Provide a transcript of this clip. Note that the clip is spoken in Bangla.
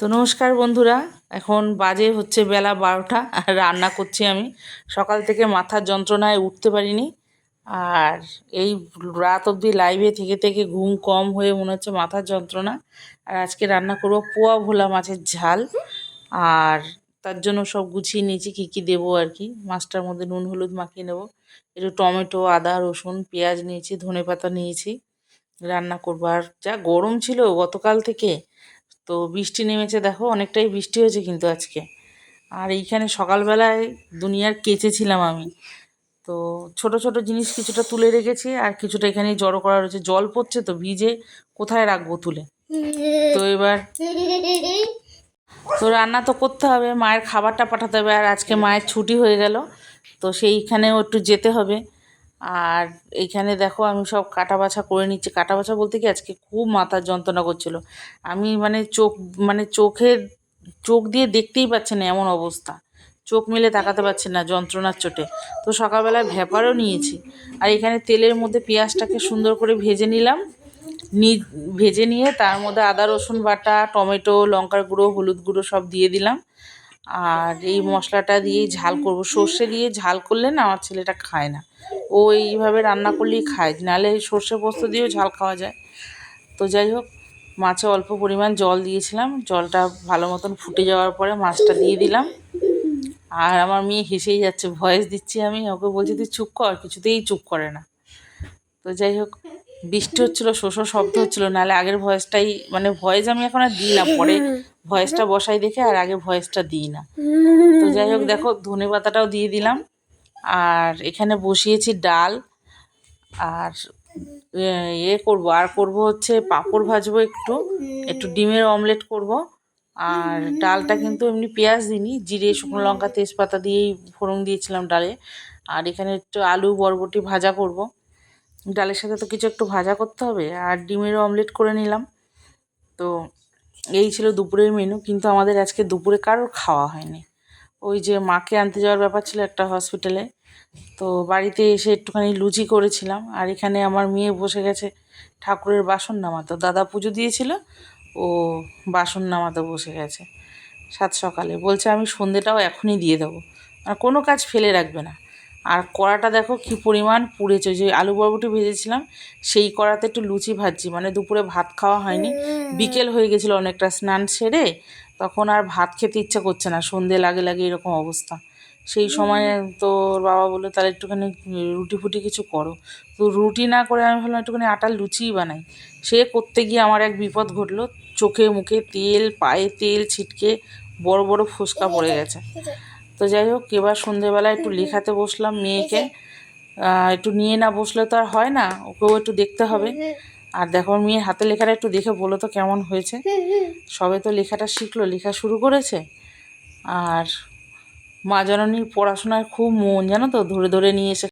তো নমস্কার বন্ধুরা, এখন বাজে হচ্ছে বেলা বারোটা, আর রান্না করছি আমি। সকাল থেকে মাথার যন্ত্রণায় উঠতে পারিনি, আর এই রাত অবধি লাইভে থেকে থেকে ঘুম কম হয়ে মনে হচ্ছে মাথার যন্ত্রণা। আর আজকে রান্না করব পোয়া ভোলা মাছের ঝাল, আর তার জন্য সব গুছিয়ে নিয়েছি, কী কী দেবো আর কি। মাছটার মধ্যে নুন, হলুদ মাখিয়ে নেব। একটু টমেটো, আদা, রসুন, পেঁয়াজ নিয়েছি ধনে পাতা নিয়েছি, রান্না করব। আর যা গরম ছিল গতকাল থেকে তো বৃষ্টি নেমেছে, দেখো অনেকটাই বৃষ্টি হয়েছে কিন্তু আজকে। আর এইখানে সকালবেলায় দুনিয়ার কেচেছিলাম আমি। তো ছোট ছোট জিনিস কিছুটা তুলে রেখেছি আর কিছুটা এখানে জড়ো করা রয়েছে। জল পড়ছে তো, ভিজে কোথায় রাখব তুলে? তো এবার তো রান্না তো করতে হবে, মায়ের খাবারটা পাঠাতে হবে আর আজকে মায়ের ছুটি হয়ে গেল। তো সেইখানেও একটু যেতে হবে। আর এইখানে দেখো আমি সব কাটা বাছা করে নিচ্ছি। কাটা বাছা বলতে কি আজকে খুব মাথার যন্ত্রণা করছিল। আমি মানে চোখ মানে চোখের, চোখ দিয়ে দেখতেই পাচ্ছে না এমন অবস্থা। চোখ মেলে তাকাতে পারছি না যন্ত্রণার চোটে। তো সকালবেলায় ভ্যাপারও নিয়েছি। আর এখানে তেলের মধ্যে পেঁয়াজটাকে সুন্দর করে ভেজে নিলাম। নি, ভেজে নিয়ে তার মধ্যে আদা, রসুন বাটা, টমেটো, লঙ্কার গুঁড়ো, হলুদ গুঁড়ো সব দিয়ে দিলাম। আর এই মশলাটা দিয়েই ঝাল করব। সর্ষে দিয়ে ঝাল করলে না আমার ছেলেটা খায় না। ও এইভাবে রান্না করলেই খায় নাহলে সর্ষে পোস্ত দিয়েও ঝাল খাওয়া যায়। তো যাই হোক, মাছে অল্প পরিমাণ জল দিয়েছিলাম, জলটা ভালো মতন ফুটে যাওয়ার পরে মাছটা দিয়ে দিলাম। আর আমার মেয়ে হেসেই যাচ্ছে, ভয়েস দিচ্ছি আমি, ওকে বলছি, তুই চুপ কর, কিছুতেই চুপ করে না। তো যাই হোক, বৃষ্টি হচ্ছিল শোষো শব্দ হচ্ছিল নাহলে আগের ভয়েসটাই মানে ভয়েস আমি এখন আর দিই না, পরে ভয়েসটা বসাই দেখে আর আগে ভয়েসটা দিই না। তো যাই হোক, দেখো ধনে পাতাটাও দিয়ে দিলাম। আর এখানে বসিয়েছি ডাল আর ইয়ে করব। আর করব হচ্ছে পাঁপড় ভাজবো একটু। একটু ডিমের অমলেট করব। আর ডালটা কিন্তু এমনি পেঁয়াজ দিইনি, জিরে, শুকনো লঙ্কা, তেজপাতা দিয়েই ফোড়ন দিয়েছিলাম ডালে। আর এখানে একটু আলু, বরবটি ভাজা করব। ডালের সাথে তো কিছু একটু ভাজা করতে হবে। আর ডিমের অমলেট করে নিলাম। তো এই ছিল দুপুরের মেনু, কিন্তু আমাদের আজকে দুপুরে কারোর খাওয়া হয়নি। ওই যে মাকে আনতে যাওয়ার ব্যাপার ছিল একটা হসপিটালে তো বাড়িতে এসে একটুখানি লুচি করেছিলাম। আর এখানে আমার মেয়ে বসে গেছে ঠাকুরের বাসন নামাতো। দাদা পুজো দিয়েছিল, ও বাসন নামাতে বসে গেছে সাত সকালে। বলছে আমি সন্ধেটাও এখনই দিয়ে দেবো। আর কোনো কাজ ফেলে রাখবে না। আর কড়াটা দেখো কি পরিমাণ পুড়েছে যে আলু বরবটি ভেজেছিলাম সেই কড়াতে একটু লুচি ভাজছি মানে দুপুরে ভাত খাওয়া হয়নি। বিকেল হয়ে গেছিল অনেকটা স্নান সেরে তখন আর ভাত খেতে ইচ্ছা করছে না সন্ধে লাগে লাগে এরকম অবস্থা। সেই সময় তোর বাবা বলল তাহলে একটুখানি রুটি ফুটি কিছু করো। তো রুটি না করে আমি ভাবলাম একটুখানি আটার লুচিই বানাই। সে করতে গিয়ে আমার এক বিপদ ঘটলো চোখে মুখে তেল পায়ে তেল ছিটকে বড় বড় ফুসকা পড়ে গেছে। তো যাই হোক, এবার সন্ধেবেলা একটু লেখাতে বসলাম মেয়েকে। একটু নিয়ে না বসলে তো আর হয় না, ওকেও একটু দেখতে হবে। আর দেখো মেয়ের হাতে লেখাটা একটু দেখে বলো তো কেমন হয়েছে। সবে তো লেখাটা শিখলো, লেখা শুরু করেছে। আর মা জননীর পড়াশোনার খুব মন, জানো তো? ধরে ধরে নিয়ে এসে